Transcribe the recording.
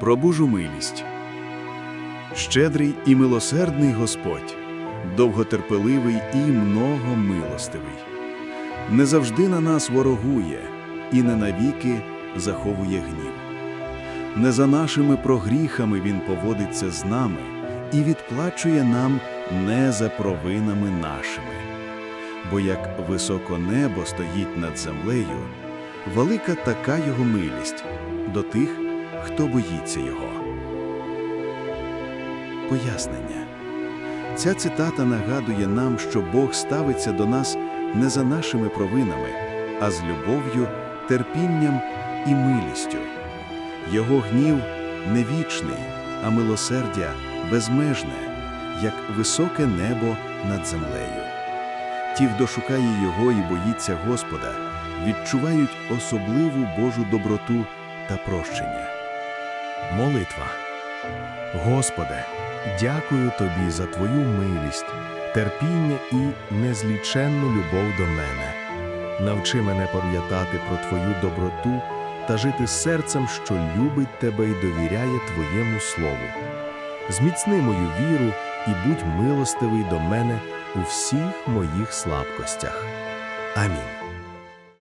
про Божу милість. Щедрий і милосердний Господь, довготерпеливий і многомилостивий. Не завжди на нас ворогує і не навіки заховує гнів. Не за нашими прогріхами Він поводиться з нами і відплачує нам не за провинами нашими. Бо як високо небо стоїть над землею, велика така його милість до тих, хто боїться його. Пояснення. Ця цитата нагадує нам, що Бог ставиться до нас не за нашими провинами, а з любов'ю, терпінням і милістю. Його гнів не вічний, а милосердя безмежне, як високе небо над землею. Ті, хто шукає Його і боїться Господа, відчувають особливу Божу доброту та прощення. Молитва. Господи, дякую Тобі за Твою милість, терпіння і незліченну любов до мене. Навчи мене пам'ятати про Твою доброту та жити серцем, що любить Тебе і довіряє Твоєму Слову. Зміцни мою віру і будь милостивий до мене у всіх моїх слабкостях. Амінь.